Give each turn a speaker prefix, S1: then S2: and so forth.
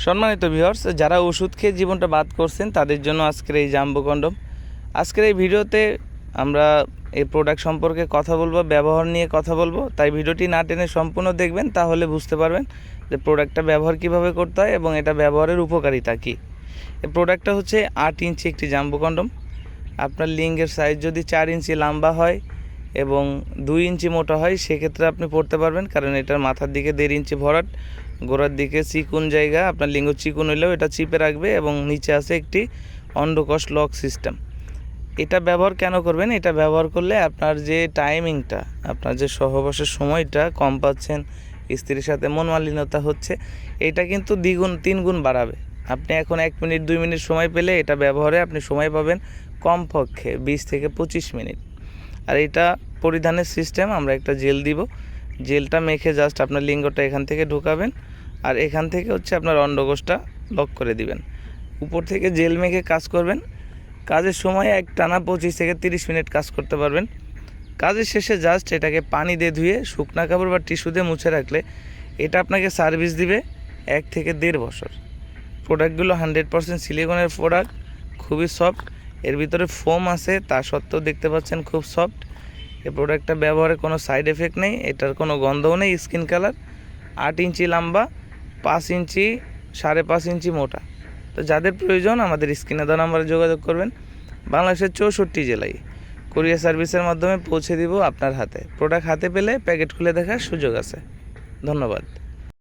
S1: সম্মানিত ভিউয়ার্স, যারা ওষুধ খেয়ে জীবনটা বাদ করছেন, তাদের জন্য আজকের এই জাম্বো কন্ডম। আজকের এই ভিডিওতে আমরা এই প্রোডাক্ট সম্পর্কে কথা বলব, ব্যবহার নিয়ে কথা বলব। তাই ভিডিওটি না টেনে সম্পূর্ণ দেখবেন, তাহলে বুঝতে পারবেন যে প্রোডাক্টটা ব্যবহার কীভাবে করতে হয় এবং এটা ব্যবহারের উপকারিতা কী। এই প্রোডাক্টটা হচ্ছে আট ইঞ্চি একটি জাম্বো কন্ডম। আপনার লিঙ্গের সাইজ যদি চার ইঞ্চি লম্বা হয় এবং দুই ইঞ্চি মোটা হয়, সেক্ষেত্রে আপনি পড়তে পারবেন, কারণ এটার মাথার দিকে দেড় ইঞ্চি ভরাট। গোড়ার দিকে চিকুন জায়গা, আপনার লিঙ্গ চিকুন হলেও এটা চিপে রাখবে এবং নিচে আছে একটি অন্ডকোষ লক সিস্টেম। এটা ব্যবহার কেন করবেন? এটা ব্যবহার করলে আপনার যে টাইমিংটা, আপনার যে সহবাসের সময়টা কম পাচ্ছেন, স্ত্রীর সাথে মন মালিন্যতা হচ্ছে, এটা কিন্তু দ্বিগুণ তিন গুণ বাড়াবে। আপনি এখন এক মিনিট, দুই মিনিট সময় পেলে এটা ব্যবহারে আপনি সময় পাবেন কমপক্ষে বিশ থেকে পঁচিশ মিনিট। আর এটা পরিধানের সিস্টেম, আমরা একটা জেল দিব। জেলটা মেখে জাস্ট আপনার লিঙ্গটা এখান থেকে ঢুকাবেন আর এখান থেকে হচ্ছে আপনার অন্ডকোষটা লক করে দিবেন। উপর থেকে জেল মেখে কাজ করবেন। কাজের সময় এক টানা পঁচিশ থেকে তিরিশ মিনিট কাজ করতে পারবেন। কাজের শেষে জাস্ট এটাকে পানি দিয়ে ধুয়ে শুকনা কাপড় বা টিস্যু দিয়ে মুছে রাখলে এটা আপনাকে সার্ভিস দিবে এক থেকে দেড় বছর। প্রোডাক্টগুলো হান্ড্রেড পারসেন্ট সিলিকনের প্রোডাক্ট খুবই সফট এর ভিতরে ফোম আছে, তা সত্ত্বেও দেখতে পাচ্ছেন খুব সফট এই প্রোডাক্টটা ব্যবহারে কোনো সাইড এফেক্ট নেই, এটার কোনো গন্ধও নেই স্কিন কালার আট ইঞ্চি লম্বা, পাঁচ ইঞ্চি, সাড়ে পাঁচ ইঞ্চি মোটা। তো যাদের প্রয়োজন আমাদের স্ক্রিনে দেওয়া নাম্বারে যোগাযোগ করবেন। বাংলাদেশের চৌষট্টি জেলায় কুরিয়ার সার্ভিসের মাধ্যমে পৌঁছে দিব আপনার হাতে। প্রোডাক্ট হাতে পেলে প্যাকেট খুলে দেখার সুযোগ আছে। ধন্যবাদ।